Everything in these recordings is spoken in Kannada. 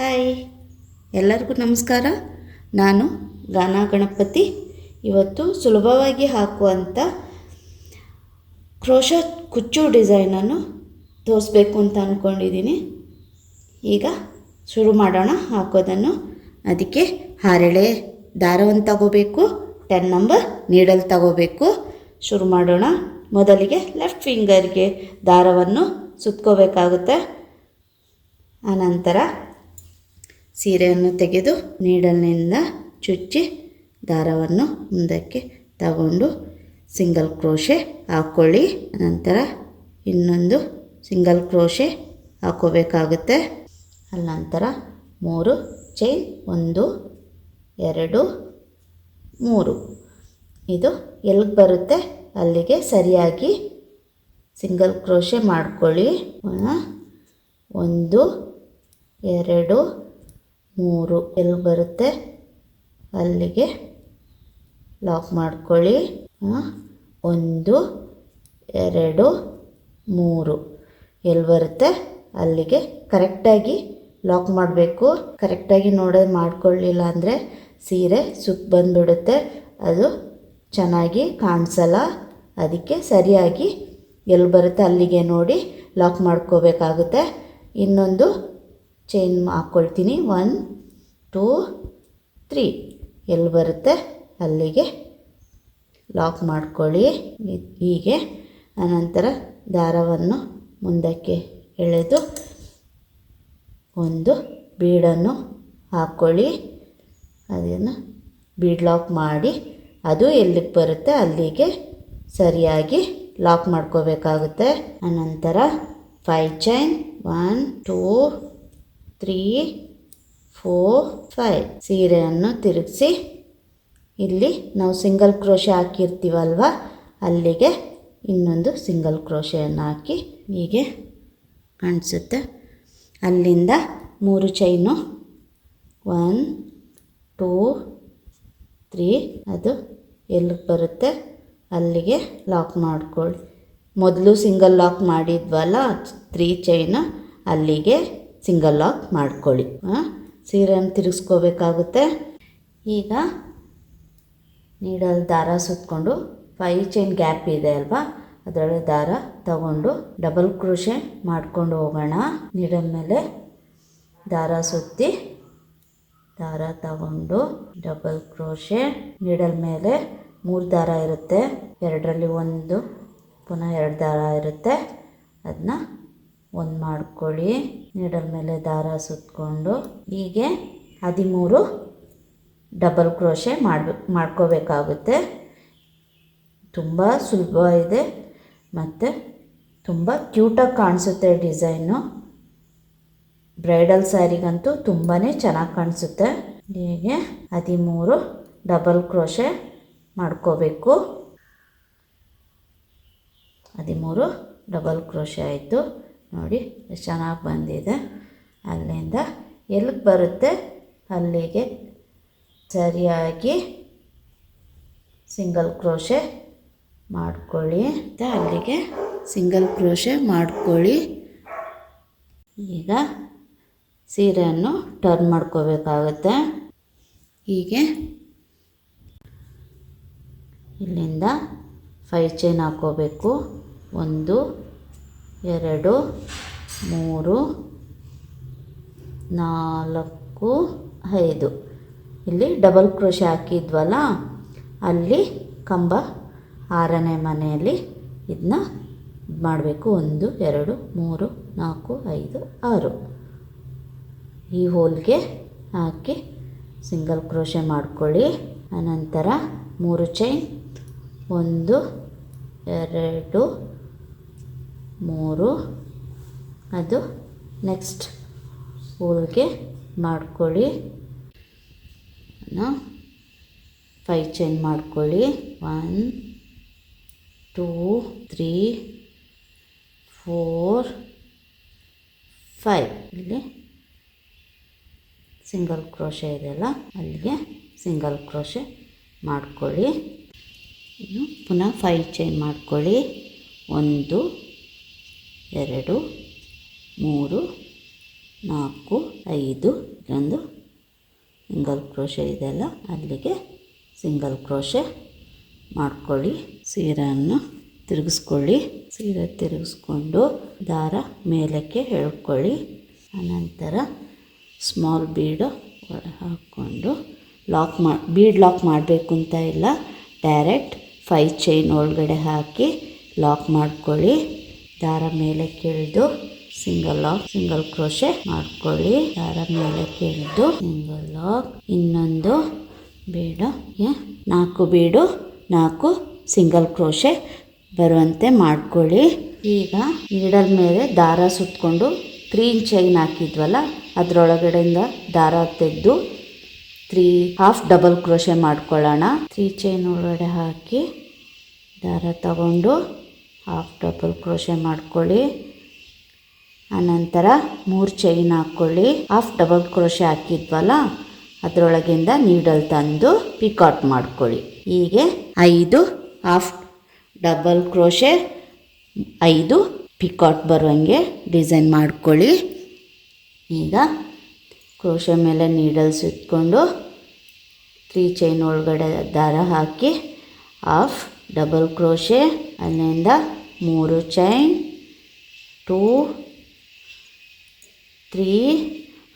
ಹಾಯ್. ಎಲ್ಲರಿಗೂ ನಮಸ್ಕಾರ. ನಾನು ಗಾನ ಗಣಪತಿ. ಇವತ್ತು ಸುಲಭವಾಗಿ ಹಾಕುವಂಥ ಕ್ರೋಶ ಕುಚ್ಚು ಡಿಸೈನನ್ನು ತೋರಿಸ್ಬೇಕು ಅಂತ ಅಂದ್ಕೊಂಡಿದ್ದೀನಿ ಈಗ ಶುರು ಮಾಡೋಣ. ಹಾಕೋದನ್ನು. ಅದಕ್ಕೆ ಹಾರೆಳೆ ದಾರವನ್ನು ತಗೋಬೇಕು. ಟೆನ್ ನಂಬರ್ ನೀಡಲ್ ತಗೋಬೇಕು. ಶುರು ಮಾಡೋಣ. ಮೊದಲಿಗೆ ಲೆಫ್ಟ್ ಫಿಂಗರ್ಗೆ ದಾರವನ್ನು ಸುತ್ಕೋಬೇಕಾಗುತ್ತೆ. ಆನಂತರ ಸೀರೆಯನ್ನು ತೆಗೆದು ನೀಡಲ್ನಿಂದ ಚುಚ್ಚಿ ದಾರವನ್ನು ಮುಂದಕ್ಕೆ ತಗೊಂಡು ಸಿಂಗಲ್ ಕ್ರೋಶೆ ಹಾಕ್ಕೊಳ್ಳಿ ನಂತರ ಇನ್ನೊಂದು ಸಿಂಗಲ್ ಕ್ರೋಶೆ ಹಾಕೋಬೇಕಾಗುತ್ತೆ. ಅನಂತರ ಮೂರು ಚೈನ್, ಒಂದು, ಎರಡು, ಮೂರು. ಇದು ಎಲ್ಲಿಗೆ ಬರುತ್ತೆ? ಅಲ್ಲಿಗೆ ಸರಿಯಾಗಿ ಸಿಂಗಲ್ ಕ್ರೋಶೆ ಮಾಡ್ಕೊಳ್ಳಿ. ಒಂದು, ಎರಡು ಮೂರು ಎಲ್ಲಿ ಬರುತ್ತೆ? ಅಲ್ಲಿಗೆ ಲಾಕ್ ಮಾಡ್ಕೊಳ್ಳಿ. ಒಂದು, ಎರಡು, ಮೂರು. ಎಲ್ಲಿ ಬರುತ್ತೆ? ಅಲ್ಲಿಗೆ ಕರೆಕ್ಟಾಗಿ ಲಾಕ್ ಮಾಡಬೇಕು. ಕರೆಕ್ಟಾಗಿ ನೋಡೋ ಮಾಡ್ಕೊಳ್ಳಿಲ್ಲ ಅಂದರೆ ಸೀರೆ ಸುಕ್ ಬಂದುಬಿಡುತ್ತೆ. ಅದು ಚೆನ್ನಾಗಿ ಕಾಣಿಸಲ್ಲ. ಅದಕ್ಕೆ ಸರಿಯಾಗಿ ಎಲ್ಲಿ ಬರುತ್ತೆ ಅಲ್ಲಿಗೆ ನೋಡಿ ಲಾಕ್ ಮಾಡ್ಕೋಬೇಕಾಗುತ್ತೆ. ಇನ್ನೊಂದು ಚೈನ್ ಹಾಕ್ಕೊಳ್ತೀನಿ ಒನ್ ಟೂ ತ್ರೀ ಎಲ್ಲಿ ಬರುತ್ತೆ? ಅಲ್ಲಿಗೆ. ಲಾಕ್ ಮಾಡ್ಕೊಳ್ಳಿ. ಹೀಗೆ. ಅನಂತರ ದಾರವನ್ನು ಮುಂದಕ್ಕೆ ಎಳೆದು ಒಂದು ಬೀಡನ್ನು ಹಾಕ್ಕೊಳ್ಳಿ ಅದನ್ನು ಬೀಡ್ ಲಾಕ್ ಮಾಡಿ. ಅದು ಎಲ್ಲಿಗೆ ಬರುತ್ತೆ? ಅಲ್ಲಿಗೆ ಸರಿಯಾಗಿ ಲಾಕ್ ಮಾಡ್ಕೋಬೇಕಾಗುತ್ತೆ. ಅನಂತರ five chain one two three four five ಸೀರೆಯನ್ನು ತಿರುಗಿಸಿ ಇಲ್ಲಿ ನಾವು ಸಿಂಗಲ್ ಕ್ರೋಶೆ ಹಾಕಿರ್ತೀವಲ್ವ? ಅಲ್ಲಿಗೆ ಇನ್ನೊಂದು ಸಿಂಗಲ್ ಕ್ರೋಶೆಯನ್ನು ಹಾಕಿ ಹೀಗೆ ಕಾಣಿಸುತ್ತೆ. ಅಲ್ಲಿಂದ ಮೂರು ಚೈನು ಒನ್ ಟೂ ತ್ರೀ ಅದು ಎಲ್ಲಿಗೆ ಬರುತ್ತೆ? ಅಲ್ಲಿಗೆ ಲಾಕ್ ಮಾಡಿಕೊಳ್ಳಿ. ಮೊದಲು ಸಿಂಗಲ್ ಲಾಕ್ ಮಾಡಿದ್ವಲ್ಲ ತ್ರೀ ಚೈನು ಅಲ್ಲಿಗೆ ಸಿಂಗಲ್ ಲಾಕ್ ಮಾಡ್ಕೊಳ್ಳಿ. ಸೀರೆಯನ್ನು ತಿರುಗಿಸ್ಕೋಬೇಕಾಗುತ್ತೆ. ಈಗ ನೀಡಲ್ ದಾರ ಸುತ್ತಕೊಂಡು ಫೈ ಚೈನ್ ಗ್ಯಾಪ್ ಇದೆ ಅಲ್ವಾ? ಅದರೊಳಗೆ ದಾರ ತಗೊಂಡು ಡಬಲ್ ಕ್ರೋಶೆ ಮಾಡ್ಕೊಂಡು ಹೋಗೋಣ. ನೀಡಲ್ ಮೇಲೆ ದಾರ ಸುತ್ತಿ ದಾರ ತಗೊಂಡು ಡಬಲ್ ಕ್ರೋಶೆ ನೀಡಲ್ ಮೇಲೆ ಮೂರು ದಾರ ಇರುತ್ತೆ. ಎರಡರಲ್ಲಿ ಒಂದು, ಪುನಃ ಎರಡು ದಾರ ಇರುತ್ತೆ. ಅದನ್ನ ಒಂದು ಮಾಡ್ಕೊಳ್ಳಿ. ನೀಡಲ್ ಮೇಲೆ ದಾರ ಸುತ್ತಕೊಂಡು ಹೀಗೆ ಹದಿಮೂರು ಡಬಲ್ ಕ್ರೋಶೆ ಮಾಡಬೇಕು ಮಾಡ್ಕೋಬೇಕಾಗುತ್ತೆ. ತುಂಬ ಸುಲಭ ಇದೆ ಮತ್ತು ತುಂಬ ಕ್ಯೂಟಾಗಿ ಕಾಣಿಸುತ್ತೆ ಡಿಸೈನು. ಬ್ರೈಡಲ್ ಸ್ಯಾರಿಗಂತೂ ತುಂಬಾ ಚೆನ್ನಾಗಿ ಕಾಣಿಸುತ್ತೆ. ಹೀಗೆ ಹದಿಮೂರು ಡಬಲ್ ಕ್ರೋಶೆ ಮಾಡ್ಕೋಬೇಕು. ಹದಿಮೂರು ಡಬಲ್ ಕ್ರೋಶೆ ಆಯಿತು. ನೋಡಿ ಎಷ್ಟು ಚೆನ್ನಾಗಿ ಬಂದಿದೆ. ಅಲ್ಲಿಂದ ಎಲ್ಲಿಗೆ ಬರುತ್ತೆ? ಅಲ್ಲಿಗೆ ಸರಿಯಾಗಿ ಸಿಂಗಲ್ ಕ್ರೋಶೆ ಮಾಡ್ಕೊಳ್ಳಿ ಮತ್ತು ಅಲ್ಲಿಗೆ ಸಿಂಗಲ್ ಕ್ರೋಶೆ ಮಾಡ್ಕೊಳ್ಳಿ. ಈಗ ಸೀರೆಯನ್ನು ಟರ್ನ್ ಮಾಡ್ಕೋಬೇಕಾಗುತ್ತೆ. ಹೀಗೆ ಇಲ್ಲಿಂದ ಫೈ ಚೈನ್ ಹಾಕ್ಕೋಬೇಕು. ಒಂದು ಎರಡು, ಮೂರು, ನಾಲ್ಕು, ಐದು. ಇಲ್ಲಿ ಡಬಲ್ ಕ್ರೋಶ ಹಾಕಿದ್ವಲ್ಲ, ಅಲ್ಲಿ ಕಂಬ ಆರನೇ ಮನೆಯಲ್ಲಿ ಇದನ್ನ ಮಾಡಬೇಕು. ಒಂದು, ಎರಡು, ಮೂರು, ನಾಲ್ಕು, ಐದು, ಆರು. ಈ ಹೋಲ್ಗೆ ಹಾಕಿ ಸಿಂಗಲ್ ಕ್ರೋಶೆ ಮಾಡ್ಕೊಳ್ಳಿ. ಅನಂತರ ಮೂರು ಚೈನ್ ಒಂದು, ಎರಡು ಮೂರು. ಅದು ನೆಕ್ಸ್ಟ್ ಹೋಳಿಗೆ ಮಾಡ್ಕೊಳ್ಳಿ. ಫೈ ಚೈನ್ ಮಾಡ್ಕೊಳ್ಳಿ. One two three four five ಇಲ್ಲಿ ಸಿಂಗಲ್ ಕ್ರೋಶೆ ಇದೆಯಲ್ಲ ಅಲ್ಲಿಗೆ ಸಿಂಗಲ್ ಕ್ರೋಶೆ ಮಾಡ್ಕೊಳ್ಳಿ. ಇನ್ನು ಪುನಃ ಫೈ ಚೈನ್ ಮಾಡ್ಕೊಳ್ಳಿ. ಒಂದು ಎರಡು, ಮೂರು, ನಾಲ್ಕು, ಐದು, ಒಂದು. ಸಿಂಗಲ್ ಕ್ರೋಶೆ ಇದೆಲ್ಲ ಅಲ್ಲಿಗೆ ಸಿಂಗಲ್ ಕ್ರೋಶೆ ಮಾಡ್ಕೊಳ್ಳಿ. ಸೀರೆಯನ್ನು ತಿರುಗಿಸ್ಕೊಳ್ಳಿ. ಸೀರೆ ತಿರುಗಿಸ್ಕೊಂಡು ದಾರ ಮೇಲಕ್ಕೆ ಎಳ್ಕೊಳ್ಳಿ. ಆನಂತರ ಸ್ಮಾಲ್ ಬೀಡು ಹಾಕ್ಕೊಂಡು ಲಾಕ್ ಮಾಡಿ ಬೀಡ್ ಲಾಕ್ ಮಾಡಬೇಕು ಅಂತ ಇಲ್ಲ. ಡೈರೆಕ್ಟ್ ಫೈ ಚೈನ್ ಒಳಗಡೆ ಹಾಕಿ ಲಾಕ್ ಮಾಡ್ಕೊಳ್ಳಿ. ದಾರ ಮೇಲೆ ಕೆಳೆದು ಸಿಂಗಲ್ ಲಾಕ್ ಸಿಂಗಲ್ ಕ್ರೋಶೆ ಮಾಡ್ಕೊಳ್ಳಿ. ದಾರ ಮೇಲೆ ಕೇಳಿದು ಸಿಂಗಲ್ ಲಾಕ್ ಇನ್ನೊಂದು ಬೀಡು ನಾಲ್ಕು ಬೀಡು, ನಾಲ್ಕು ಸಿಂಗಲ್ ಕ್ರೋಶೆ ಬರುವಂತೆ ಮಾಡ್ಕೊಳ್ಳಿ. ಈಗ ನೀಡಲ್ ಮೇಲೆ ದಾರ ಸುತ್ತಕೊಂಡು ಕ್ರೀನ್ ಚೈನ್ ಹಾಕಿದ್ವಲ್ಲ, ಅದರೊಳಗಡೆಯಿಂದ ದಾರ ತೆಗೆದು ತ್ರೀ ಹಾಫ್ ಡಬಲ್ ಕ್ರೋಶೆ ಮಾಡ್ಕೊಳ್ಳೋಣ. ತ್ರೀ ಚೈನ್ ಒಳಗಡೆ ಹಾಕಿ ದಾರ ತಗೊಂಡು ಹಾಫ್ ಡಬಲ್ ಕ್ರೋಶೆ ಮಾಡ್ಕೊಳ್ಳಿ. ಆನಂತರ ಮೂರು ಚೈನ್ ಹಾಕ್ಕೊಳ್ಳಿ ಹಾಫ್ ಡಬಲ್ ಕ್ರೋಶೆ ಹಾಕಿದ್ವಲ್ಲ, ಅದರೊಳಗಿಂದ ನೀಡಲ್ ತಂದು ಪಿಕಾಟ್ ಮಾಡ್ಕೊಳ್ಳಿ. ಹೀಗೆ ಐದು ಹಾಫ್ ಡಬಲ್ ಕ್ರೋಶೆ ಐದು ಪಿಕಾಟ್ ಬರುವಂಗೆ ಡಿಸೈನ್ ಮಾಡ್ಕೊಳ್ಳಿ. ಈಗ ಕ್ರೋಶೆ ಮೇಲೆ ನೀಡಲ್ ಸುತ್ಕೊಂಡು ತ್ರೀ ಚೈನ್ ಒಳಗಡೆ ದಾರ ಹಾಕಿ ಹಾಫ್ ಡಬಲ್ ಕ್ರೋಶೆ ಅಲ್ಲಿಂದ ಮೂರು chain two three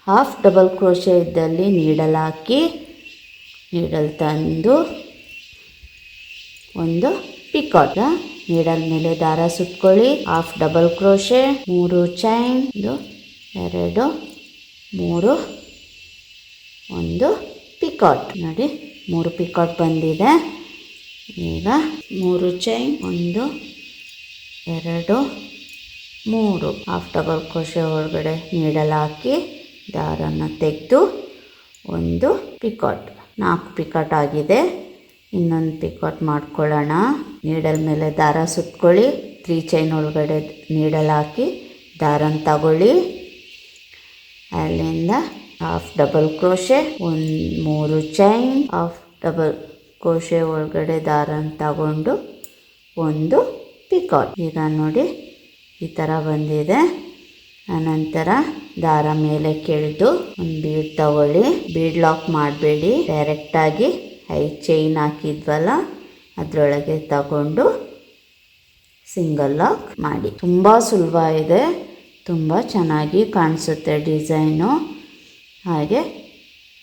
half double crochet ಇದ್ದಲ್ಲಿ ನೀಡಲ್ ಹಾಕಿ ನೀಡಲ್ ತಂದು ಒಂದು ಪಿಕಾಟ್ ನೀಡಲ್ ಮೇಲೆ ದಾರ ಸುತ್ಕೊಳ್ಳಿ ಹಾಫ್ ಡಬಲ್ ಕ್ರೋಶೆ ಮೂರು ಚೈನ್ ಎರಡು, ಮೂರು, ಒಂದು ಪಿಕಾಟ್ ನೋಡಿ, ಮೂರು ಪಿಕಾಟ್ ಬಂದಿದೆ. ಈಗ ಮೂರು ಚೈನ್ ಒಂದು ಎರಡು, ಮೂರು. ಹಾಫ್ ಡಬಲ್ ಕ್ರೋಶೆ ಒಳಗಡೆ ನೀಡಲ್ ಹಾಕಿ ತೆಗೆದು ಒಂದು ಪಿಕಾಟ್ ನಾಲ್ಕು ಪಿಕಾಟ್ ಆಗಿದೆ. ಇನ್ನೊಂದು ಪಿಕಾಟ್ ಮಾಡ್ಕೊಳ್ಳೋಣ. ನೀಡಲ್ ಮೇಲೆ ದಾರ ಸುತ್ಕೊಳ್ಳಿ. ತ್ರೀ ಚೈನ್ ಒಳಗಡೆ ನೀಡಲ್ ಹಾಕಿ ದಾರನ ತಗೊಳ್ಳಿ. ಅಲ್ಲಿಂದ ಹಾಫ್ ಡಬಲ್ ಕ್ರೋಶೆ ಒಂದು, ಮೂರು ಚೈನ್ ಹಾಫ್ ಡಬಲ್ ಕ್ರೋಶೆ ಒಳಗಡೆ ದಾರನ ತಗೊಂಡು ಒಂದು ಪಿಕಾಟ್ ಈಗ ನೋಡಿ, ಈ ಥರ ಬಂದಿದೆ. ಆನಂತರ ದಾರ ಮೇಲೆ ಕೆಳೆದು ಒಂದು ಬೀಡ್ ತಗೊಳ್ಳಿ. ಬೀಡ್ ಲಾಕ್ ಮಾಡಬೇಡಿ. ಡೈರೆಕ್ಟಾಗಿ ಐ ಚೈನ್ ಹಾಕಿದ್ವಲ್ಲ, ಅದರೊಳಗೆ ತಗೊಂಡು ಸಿಂಗಲ್ ಲಾಕ್ ಮಾಡಿ. ತುಂಬ ಸುಲಭ ಇದೆ. ತುಂಬ ಚೆನ್ನಾಗಿ ಕಾಣಿಸುತ್ತೆ ಡಿಸೈನು ಹಾಗೆ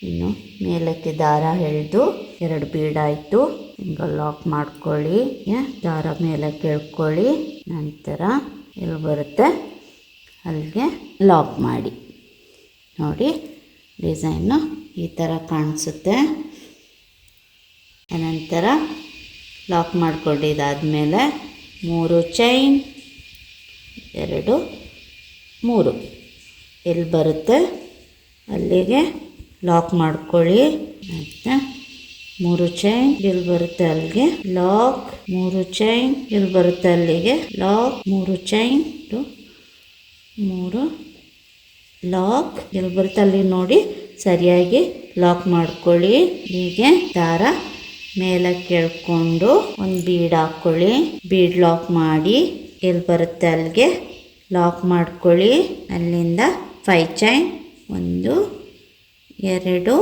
ಇನ್ನು ಮೇಲಕ್ಕೆ ದಾರ ಎಳೆದು ಎರಡು ಬೀಡಾಯಿತು ಹಿಂಗೆ ಲಾಕ್ ಮಾಡ್ಕೊಳ್ಳಿ. ದಾರ ಮೇಲಕ್ಕೆ ಎಳ್ಕೊಳ್ಳಿ. ನಂತರ ಎಲ್ಲಿ ಬರುತ್ತೆ. ಅಲ್ಲಿಗೆ ಲಾಕ್ ಮಾಡಿ. ನೋಡಿ ಡಿಸೈನು ಈ ಥರ ಕಾಣಿಸುತ್ತೆ. ಅನಂತರ ಲಾಕ್ ಮಾಡ್ಕೊಂಡಿದ್ದಾದಮೇಲೆ ಮೂರು ಚೈನ್ ಎರಡು ಮೂರು. ಎಲ್ಲಿ ಬರುತ್ತೆ. ಅಲ್ಲಿಗೆ ಲಾಕ್ ಮಾಡ್ಕೊಳ್ಳಿ. ಮತ್ತು ಮೂರು ಚೈನ್ ಇಲ್ಲಿ ಬರುತ್ತೆ ಅಲ್ಲಿಗೆ. ಲಾಕ್ ಮೂರು ಚೈನ್ ಇಲ್ಲಿ ಬರುತ್ತೆ ಅಲ್ಲಿಗೆ. ಲಾಕ್ ಮೂರು ಚೈನ್ ಮೂರು. ಲಾಕ್ ಇಲ್ಲಿ ಬರುತ್ತೆ ಅಲ್ಲಿ ನೋಡಿ. ಸರಿಯಾಗಿ ಲಾಕ್ ಮಾಡ್ಕೊಳ್ಳಿ. ಹೀಗೆ ದಾರ ಮೇಲೆ ಕೇಳ್ಕೊಂಡು ಒಂದು ಬೀಡ್ ಹಾಕ್ಕೊಳ್ಳಿ ಬೀಡ್ ಲಾಕ್ ಮಾಡಿ ಎಲ್ಲಿ ಬರುತ್ತೆ ಅಲ್ಲಿಗೆ. ಲಾಕ್ ಮಾಡ್ಕೊಳ್ಳಿ. ಅಲ್ಲಿಂದ ಫೈ ಚೈನ್ ಒಂದು ಎರಡು,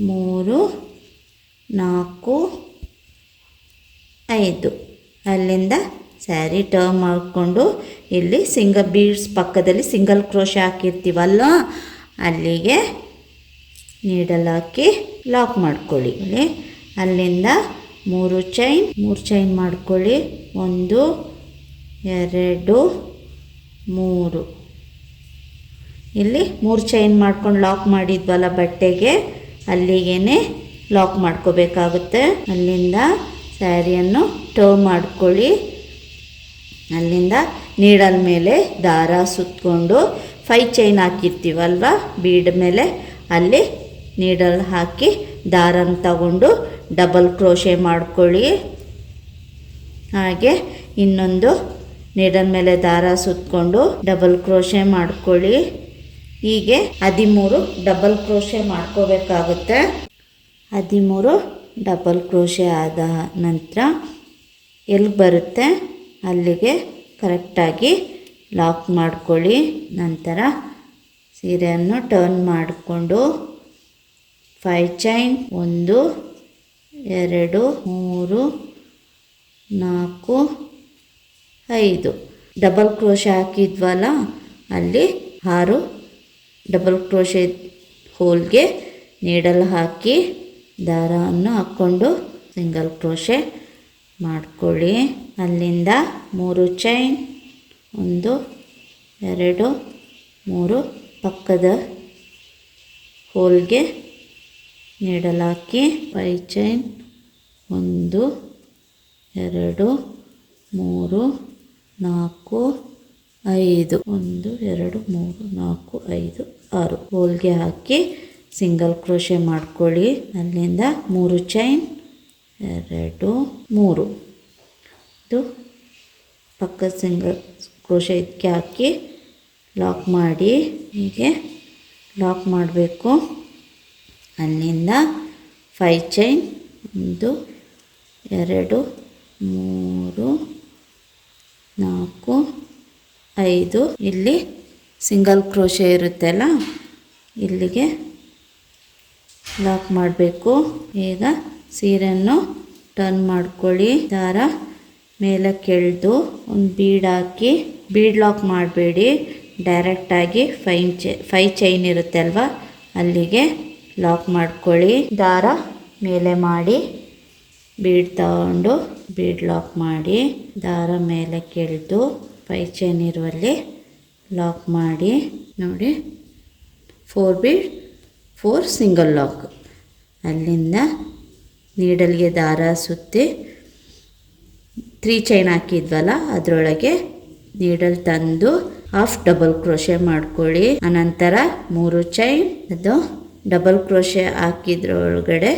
ಮೂರು, ನಾಲ್ಕು, ಐದು. ಅಲ್ಲಿಂದ ಸ್ಯಾರಿ ಟರ್ನ್ ಮಾಡಿಕೊಂಡು ಇಲ್ಲಿ ಸಿಂಗಲ್ ಬೀಡ್ಸ್ ಪಕ್ಕದಲ್ಲಿ ಸಿಂಗಲ್ ಕ್ರೋಶ ಹಾಕಿರ್ತೀವಲ್ಲ, ಅಲ್ಲಿಗೆ ನೀಡಲ್ ಹಾಕಿ ಲಾಕ್ ಮಾಡ್ಕೊಳ್ಳಿ. ಅಲ್ಲಿಂದ ಮೂರು ಚೈನ್ ಮೂರು ಚೈನ್ ಮಾಡ್ಕೊಳ್ಳಿ. ಒಂದು, ಎರಡು, ಮೂರು. ಇಲ್ಲಿ ಮೂರು ಚೈನ್ ಮಾಡ್ಕೊಂಡು ಲಾಕ್ ಮಾಡಿದ್ವಲ್ಲ ಬಟ್ಟೆಗೆ? ಅಲ್ಲಿಗೇನೆ ಲಾಕ್ ಮಾಡ್ಕೋಬೇಕಾಗುತ್ತೆ. ಅಲ್ಲಿಂದ ಸ್ಯಾರಿಯನ್ನು ಟರ್ನ್ ಮಾಡ್ಕೊಳ್ಳಿ. ಅಲ್ಲಿಂದ ನೀಡಲ್ ಮೇಲೆ ದಾರ ಸುತ್ತಕೊಂಡು ಫೈ ಚೈನ್ ಹಾಕಿರ್ತೀವಲ್ವ? ಬೀಡ್ ಮೇಲೆ ಅಲ್ಲಿ ನೀಡಲ್ ಹಾಕಿ ದಾರನ ತಗೊಂಡು ಡಬಲ್ ಕ್ರೋಶೆ ಮಾಡ್ಕೊಳ್ಳಿ. ಹಾಗೆ ಇನ್ನೊಂದು ನೀಡಲ್ ಮೇಲೆ ದಾರ ಸುತ್ತಕೊಂಡು ಡಬಲ್ ಕ್ರೋಶೆ ಮಾಡ್ಕೊಳ್ಳಿ. ಹೀಗೆ ಹದಿಮೂರು ಡಬಲ್ ಕ್ರೋಶೆ ಮಾಡ್ಕೋಬೇಕಾಗುತ್ತೆ. ಹದಿಮೂರು ಡಬಲ್ ಕ್ರೋಶೆ ಆದ ನಂತರ ಎಲ್ಲಿ ಬರುತ್ತೆ? ಅಲ್ಲಿಗೆ ಕರೆಕ್ಟಾಗಿ ಲಾಕ್ ಮಾಡ್ಕೊಳ್ಳಿ. ನಂತರ ಸೀರೆಯನ್ನು ಟರ್ನ್ ಮಾಡಿಕೊಂಡು ಫೈ ಚೈನ್ ಒಂದು, ಎರಡು, ಮೂರು, ನಾಲ್ಕು, ಐದು. ಡಬಲ್ ಕ್ರೋಶೆ ಹಾಕಿದ್ವಲ್ಲ, ಅಲ್ಲಿ ಆರು ಡಬಲ್ ಕ್ರೋಶೆ ಹೋಲ್ಗೆ ನೀಡಲ್ ಹಾಕಿ ದಾರವನ್ನು ಹಾಕ್ಕೊಂಡು ಸಿಂಗಲ್ ಕ್ರೋಶೆ ಮಾಡಿಕೊಳ್ಳಿ. ಅಲ್ಲಿಂದ ಮೂರು ಚೈನ್, ಒಂದು, ಎರಡು, ಮೂರು ಪಕ್ಕದ ಹೋಲ್ಗೆ ನೀಡಲಾಕಿ ಫೈ ಚೈನ್, ಒಂದು, ಎರಡು, ಮೂರು, ನಾಲ್ಕು ಐದು, ಒಂದು, ಎರಡು, ಮೂರು, ನಾಲ್ಕು, ಐದು, ಆರು. ಹೋಲ್ಗೆ ಹಾಕಿ ಸಿಂಗಲ್ ಕ್ರೋಶೆ ಮಾಡ್ಕೊಳ್ಳಿ. ಅಲ್ಲಿಂದ ಮೂರು ಚೈನ್, ಎರಡು, ಮೂರು. ಇದು ಪಕ್ಕದ ಸಿಂಗಲ್ ಕ್ರೋಶೆ ಇದಕ್ಕೆ ಹಾಕಿ ಲಾಕ್ ಮಾಡಿ. ಹೀಗೆ ಲಾಕ್ ಮಾಡಬೇಕು. ಅಲ್ಲಿಂದ ಫೈ ಚೈನ್, ಒಂದು, ಎರಡು, ಮೂರು, ನಾಲ್ಕು ಐದು. ಇಲ್ಲಿ ಸಿಂಗಲ್ ಕ್ರೋಶೆ ಇರುತ್ತಲ್ಲ ಇಲ್ಲಿಗೆ ಲಾಕ್ ಮಾಡಬೇಕು. ಈಗ ಸೀರೆಯನ್ನು ಟರ್ನ್ ಮಾಡ್ಕೊಳ್ಳಿ. ದಾರ ಮೇಲೆ ಕೆಳೆದು ಒಂದು ಬೀಡ್ ಹಾಕಿ ಬೀಡ್ ಲಾಕ್ ಮಾಡಬೇಡಿ. ಡೈರೆಕ್ಟಾಗಿ ಫೈನ್ ಚೈ ಫೈ ಚೈನ್ ಇರುತ್ತೆ ಅಲ್ವಾ? ಅಲ್ಲಿಗೆ ಲಾಕ್ ಮಾಡ್ಕೊಳ್ಳಿ. ದಾರ ಮೇಲೆ ಮಾಡಿ ಬೀಡ್ ತಗೊಂಡು ಬೀಡ್ ಲಾಕ್ ಮಾಡಿ. ದಾರ ಮೇಲೆ ಕೆಳೆದು ಫೈ ಚೈನ್ ಇರುವಲ್ಲಿ ಲಾಕ್ ಮಾಡಿ, ನೋಡಿ four bead four single lock ಅಲ್ಲಿಂದ ನೀಡಲ್ಗೆ ದಾರ ಸುತ್ತಿ ತ್ರೀ ಚೈನ್ ಹಾಕಿದ್ವಲ್ಲ, ಅದರೊಳಗೆ ನೀಡಲ್ ತಂದು ಹಾಫ್ ಡಬಲ್ ಕ್ರೋಶೆ ಮಾಡ್ಕೊಳ್ಳಿ. ಅನಂತರ ಮೂರು ಚೈನ್ ಅದು ಡಬಲ್ ಕ್ರೋಶೆ ಹಾಕಿದ್ರೊಳಗಡೆ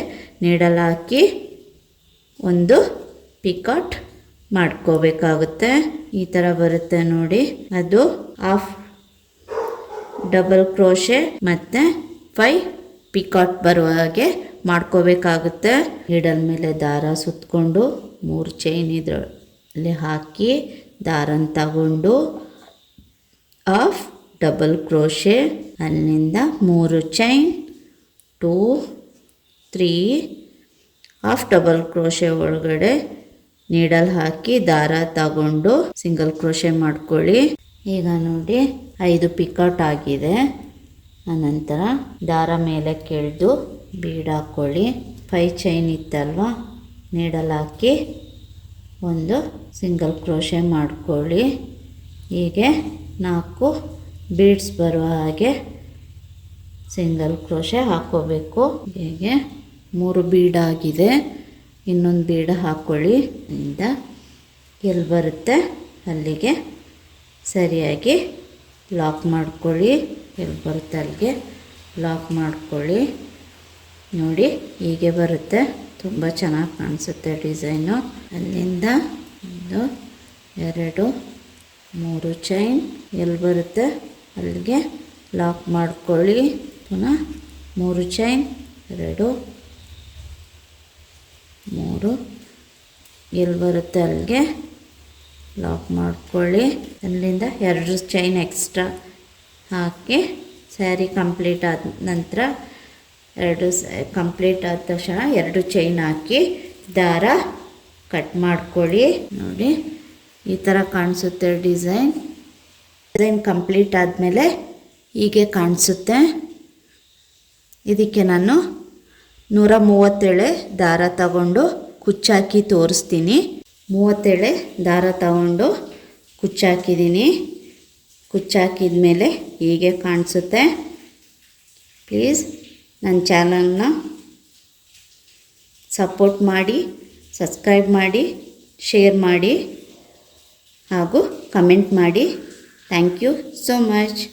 ನೀಡಲ್ ಹಾಕಿ ಒಂದು ಪಿಕಾಟ್ ಮಾಡ್ಕೋಬೇಕಾಗುತ್ತೆ. ಈ ಥರ ಬರುತ್ತೆ ನೋಡಿ. ಅದು ಹಾಫ್ ಡಬಲ್ ಕ್ರೋಶೆ ಮತ್ತು ಫೈ ಪಿಕಾಟ್ ಬರುವ ಹಾಗೆ ಮಾಡ್ಕೋಬೇಕಾಗುತ್ತೆ. ಹಿಡಲ್ ಮೇಲೆ ದಾರ ಸುತ್ತಕೊಂಡು ಮೂರು ಚೈನ್ ಇದರಲ್ಲಿ ಹಾಕಿ ದಾರನ ತಗೊಂಡು ಆಫ್ ಡಬಲ್ ಕ್ರೋಶೆ ಅಲ್ಲಿಂದ ಮೂರು chain two three half double crochet ಒಳಗಡೆ ನೀಡಲ್ ಹಾಕಿ ದಾರ ತಗೊಂಡು ಸಿಂಗಲ್ ಕ್ರೋಶೆ ಮಾಡ್ಕೊಳ್ಳಿ. ಈಗ ನೋಡಿ ಐದು ಪಿಕೌಟ್ ಆಗಿದೆ. ಅನಂತರ ದಾರ ಮೇಲೆ ಕೆಳೆದು ಬೀಡ್ ಹಾಕ್ಕೊಳ್ಳಿ ಫೈ ಚೈನ್ ಇತ್ತಲ್ವ? ನೀಡಲ್ ಹಾಕಿ ಒಂದು ಸಿಂಗಲ್ ಕ್ರೋಶೆ ಮಾಡ್ಕೊಳ್ಳಿ. ಹೀಗೆ ನಾಲ್ಕು ಬೀಡ್ಸ್ ಬರುವ ಹಾಗೆ ಸಿಂಗಲ್ ಕ್ರೋಶೆ ಹಾಕ್ಕೋಬೇಕು ಹೀಗೆ ಮೂರು ಬೀಡಾಗಿದೆ ಇನ್ನೊಂದು ಬೀಡ ಹಾಕ್ಕೊಳ್ಳಿ ಇಂದ ಎಲ್ಲಿ ಬರುತ್ತೆ? ಅಲ್ಲಿಗೆ ಸರಿಯಾಗಿ ಲಾಕ್ ಮಾಡ್ಕೊಳ್ಳಿ. ಎಲ್ಲಿ ಬರುತ್ತೆ ಅಲ್ಲಿಗೆ? ಲಾಕ್ ಮಾಡ್ಕೊಳ್ಳಿ. ನೋಡಿ, ಹೀಗೆ ಬರುತ್ತೆ. ತುಂಬ ಚೆನ್ನಾಗಿ ಕಾಣಿಸುತ್ತೆ ಡಿಸೈನು. ಅಲ್ಲಿಂದ ಒಂದು, ಎರಡು, ಮೂರು ಚೈನ್ ಎಲ್ಲಿ ಬರುತ್ತೆ? ಅಲ್ಲಿಗೆ ಲಾಕ್ ಮಾಡ್ಕೊಳ್ಳಿ. ಪುನಃ ಮೂರು ಚೈನ್ ಎರಡು ಮೂರು. ಎಲ್ಲಿ ಬರುತ್ತೆ ಅಲ್ಲಿಗೆ ಲಾಕ್ ಮಾಡ್ಕೊಳ್ಳಿ. ಅಲ್ಲಿಂದ ಎರಡು ಚೈನ್ ಎಕ್ಸ್ಟ್ರಾ ಹಾಕಿ ಸ್ಯಾರಿ ಕಂಪ್ಲೀಟ್ ಆದ ನಂತರ ಎರಡು ಕಂಪ್ಲೀಟ್ ಆದ ತಕ್ಷಣ ಎರಡು ಚೈನ್ ಹಾಕಿ ದಾರ ಕಟ್ ಮಾಡ್ಕೊಳ್ಳಿ. ನೋಡಿ, ಈ ಥರ ಕಾಣಿಸುತ್ತೆ ಡಿಸೈನ್. ಡಿಸೈನ್ ಕಂಪ್ಲೀಟ್ ಆದಮೇಲೆ ಹೀಗೆ ಕಾಣಿಸುತ್ತೆ. ಇದಕ್ಕೆ ನಾನು ನೂರ ಮೂವತ್ತೇಳೆ ದಾರ ತಗೊಂಡು ಕುಚ್ಚಾಕಿ ತೋರಿಸ್ತೀನಿ. ಮೂವತ್ತೇಳೆ ದಾರ ತಗೊಂಡು ಕುಚ್ಚಾಕಿದ್ದೀನಿ. ಕುಚ್ಚಾಕಿದ ಮೇಲೆ ಹೀಗೆ ಕಾಣಿಸುತ್ತೆ. ಪ್ಲೀಸ್ ನನ್ನ ಚಾನಲ್ನ ಸಪೋರ್ಟ್ ಮಾಡಿ, ಸಬ್ಸ್ಕ್ರೈಬ್ ಮಾಡಿ, ಶೇರ್ ಮಾಡಿ ಹಾಗೂ ಕಮೆಂಟ್ ಮಾಡಿ. Thank you so much.